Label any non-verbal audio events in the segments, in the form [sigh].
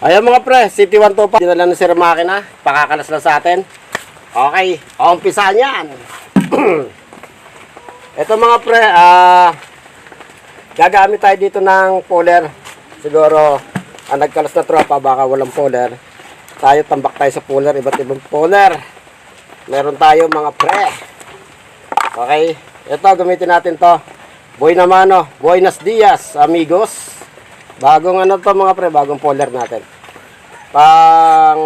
Ayan mga pre, City 125. Dinala na Sir Makina. Pakakalas na sa atin. Okay, umpisa niyan. [clears throat] Ito mga pre, ah... gagamit tayo dito ng puller. Siguro, ang nagkalas na tropa, baka walang puller. Tayo, tambak tayo sa puller, iba't ibang puller. Meron tayo mga pre. Okay, ito, gamitin natin to. Boy naman, no? Buenos dias, amigos. Bagong ano to mga pre, bagong puller natin. Pang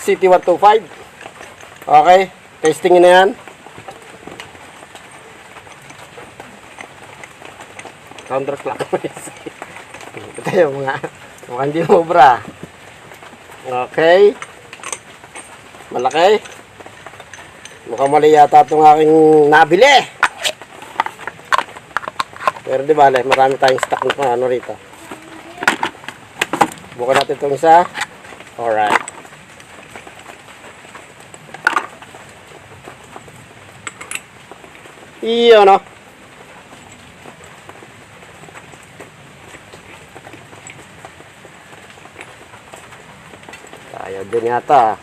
City 125. Okay, testingin na yan. Counterclockwise. [laughs] Ito yung mga, mga hindi mubra. Okay. Malaki. Mukhang mali yata itong aking nabili. Pero di bale, marami tayong stock ng ano rito. Bukan natin itong isa. Alright. Iyo, no? Ayaw din yata.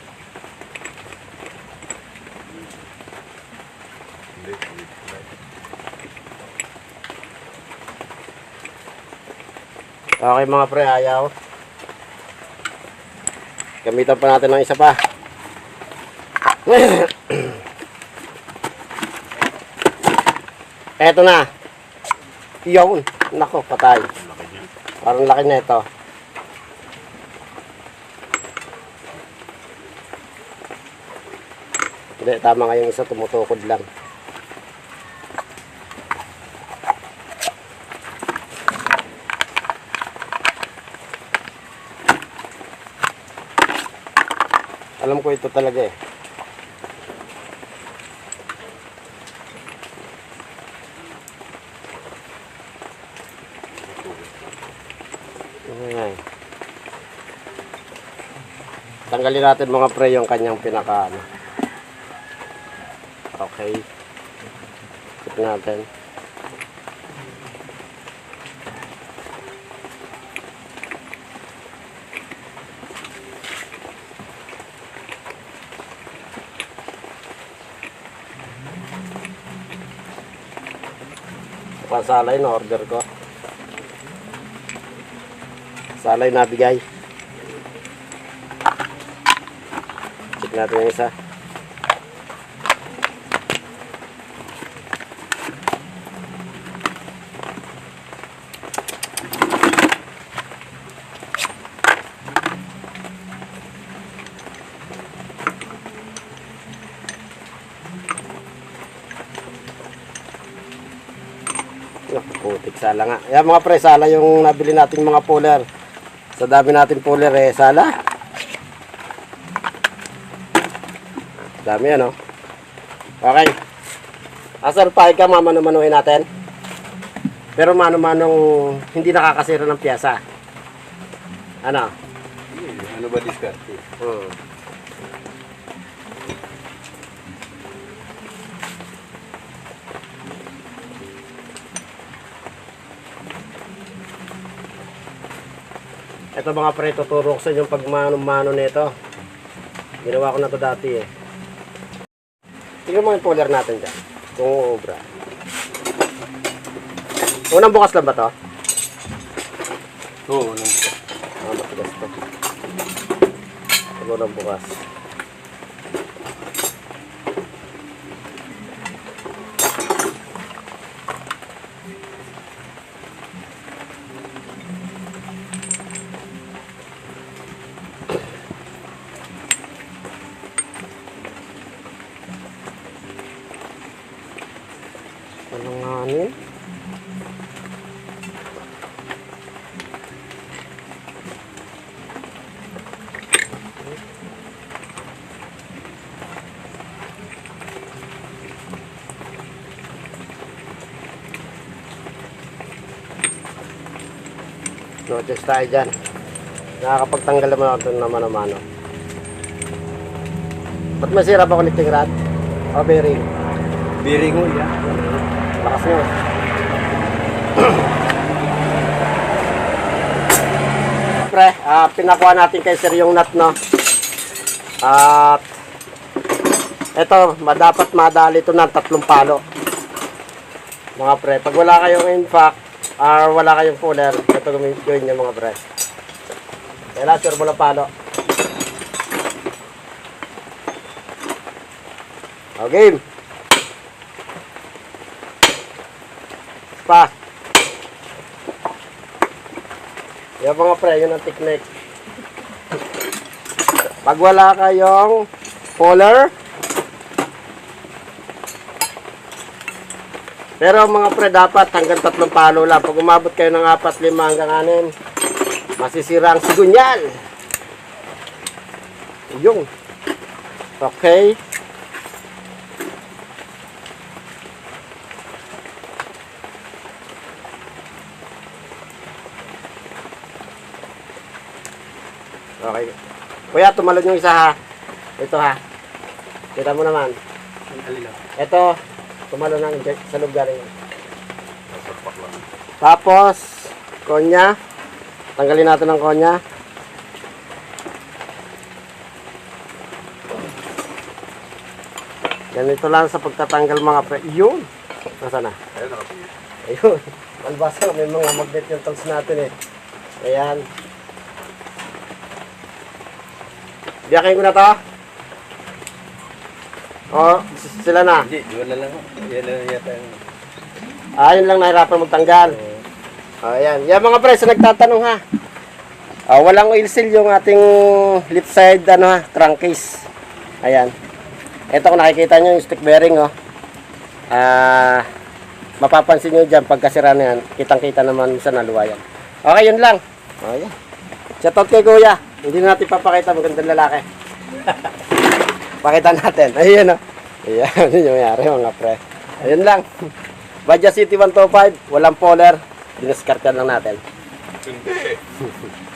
Okay mga pre, ayaw. Gamitan pa natin ng isa pa. Eto na. Yun. Nako, patay. Parang laki na ito. Hindi, tama nga isa tumutukod lang. Alam ko ito talaga eh. Ayan. Tanggalin natin mga pre yung kanyang pinaka ano. Okay. Tip natin. Pasalay na order ko. Salay na bigay. Check natin yung isa. Putik sala nga. Yan mga pre, sala yung nabili nating mga puller. Sa dami natin puller eh, sala. Dami ano. Okay. Asar pa ka mamano-manuhin natin. Pero mano-manong hindi nakakasira ng piyasa. Ano? Ano ba diskarte? Hmm. Ito mga pre, tuturo ko sa inyo yung pagmano-mano nito. Ginawa ko na to dati eh. Tingnan mo yung puller natin dyan. Kung uubra. Unang bukas lang ba to? Oo, nang Ah, matigas to. Ito unang bukas. Nga ano? Notice tayo dyan. Nakakapagtanggal naman ako doon naman naman. ano. Ba't masira pa connecting rod? O bearing? Bearing mo yan. Lakas nyo. [clears throat] pre, ah, pinakuha natin kay Sir yung nut, no? At, eto, madapat madali ito ng tatlong palo. Mga pre, pag wala kayong infact, or wala kayong fuller, ito gawin nyo mga pre. Kaya sure mo palo. O, Pa. Yan mga pre, yun ang technique. Pag wala kayong puller, pero mga pre, dapat hanggang tatlong palo lang. Pag umabot kayo ng apat, lima hanggang anin, masisira ang sigunyal. Yung. Okay. Okay. Kuya, tumalon yung isa ha. Ito ha. Kita mo naman. Ito, tumalon ng sa lugar yun. Tapos, konya. Tanggalin natin ang konya. Ganito lang sa pagtatanggal mga pre. Yun! Nasaan na? Ayun. Malbasa, may mga magnet yung tools natin eh. Ayan. Biyakin ko na to. O, s- sila na. Hindi, na lang. Yan lang yata yung... Ah, yun lang nahirapan magtanggal. O, ayan. Yan mga pre, sa nagtatanong ha. Ah, walang oil seal yung ating left side ano ha, crankcase. Ayan. Ito kung nakikita nyo yung stick bearing oh. Ah, mapapansin nyo dyan pagkasira na yan, kitang-kita naman sa naluwayan. Okay, yun lang. O, ayan. Shoutout kay Kuya. Hindi na natin papakita magandang lalaki. [laughs] Pakita natin. Ayun o. Ayan, [laughs] yun yung mayari mga pre. Ayun lang. Badja City 125, walang poler. Diniskartan lang natin. [laughs]